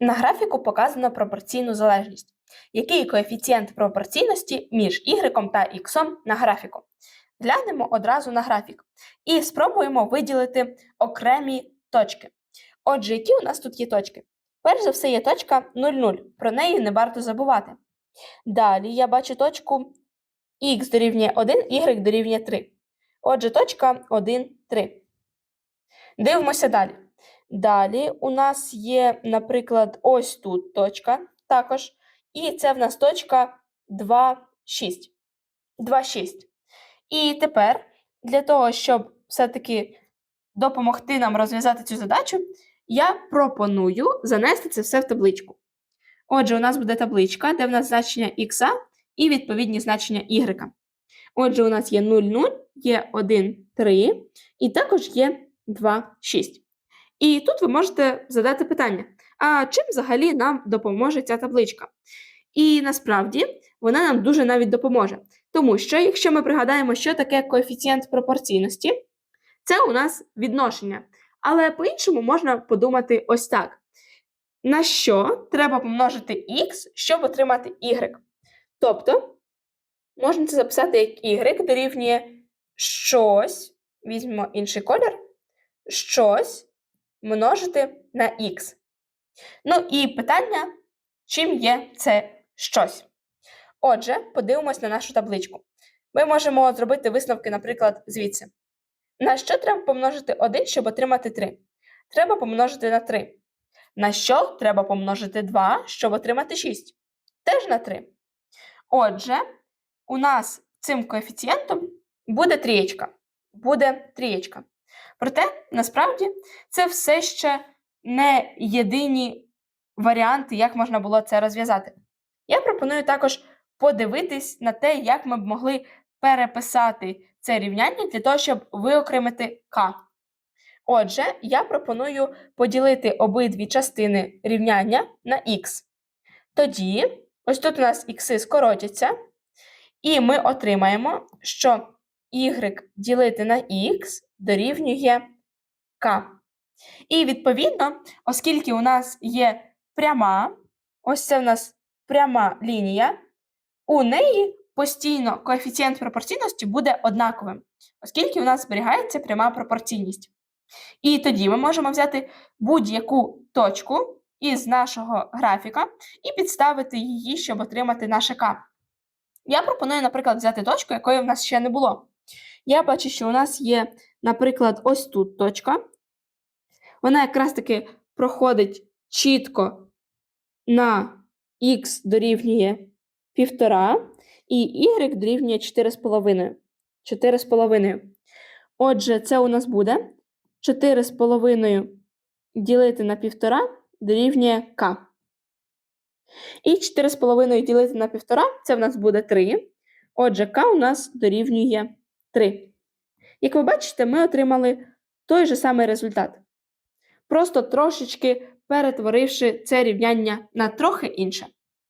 На графіку показано пропорційну залежність. Який коефіцієнт пропорційності між y та x на графіку? Глянемо одразу на графік і спробуємо виділити окремі точки. Отже, які у нас тут є точки? Перш за все є точка 0,0, про неї не варто забувати. Далі я бачу точку x дорівнює 1, y дорівнює 3. Отже, точка 1, 3. Дивимося далі. Далі у нас є, наприклад, ось тут точка також. І це в нас точка 2, 6. 2, 6. І тепер для того, щоб все-таки допомогти нам розв'язати цю задачу, я пропоную занести це все в табличку. Отже, у нас буде табличка, де в нас значення х і відповідні значення y. Отже, у нас є 0, 0, є 1, 3, і також є 2, 6. І тут ви можете задати питання: а чим взагалі нам допоможе ця табличка? І насправді вона нам дуже навіть допоможе. Тому що, якщо ми пригадаємо, що таке коефіцієнт пропорційності, це у нас відношення. Але по-іншому можна подумати ось так: на що треба помножити x, щоб отримати y? Тобто, можна це записати як y дорівнює щось, візьмемо інший колір, щось множити на х. Ну і питання, чим є це щось. Отже, подивимось на нашу табличку. Ми можемо зробити висновки, наприклад, звідси. На що треба помножити 1, щоб отримати 3? Треба помножити на 3. На що треба помножити 2, щоб отримати 6? Теж на 3. Отже, у нас цим коефіцієнтом буде трієчка. Буде трієчка. Проте, насправді, це все ще не єдині варіанти, як можна було це розв'язати. Я пропоную також подивитись на те, як ми б могли переписати це рівняння для того, щоб виокремити k. Отже, я пропоную поділити обидві частини рівняння на х. Тоді, ось тут у нас ікси скоротяться, і ми отримаємо, що y ділити на х дорівнює k. І відповідно, оскільки у нас є пряма, ось це у нас пряма лінія, у неї постійно коефіцієнт пропорційності буде однаковим, оскільки у нас зберігається пряма пропорційність. І тоді ми можемо взяти будь-яку точку із нашого графіка і підставити її, щоб отримати наше К. Я пропоную, наприклад, взяти точку, якої в нас ще не було. Я бачу, що у нас є, наприклад, ось тут точка. Вона якраз таки проходить чітко на х дорівнює 1,5 і y дорівнює 4,5. 4,5. Отже, це у нас буде 4,5 ділити на 1,5 дорівнює k. І 4,5 ділити на 1,5 це в нас буде 3. Отже, k у нас дорівнює 3. Як ви бачите, ми отримали той же самий результат. Просто трошечки перетворивши це рівняння на трохи інше.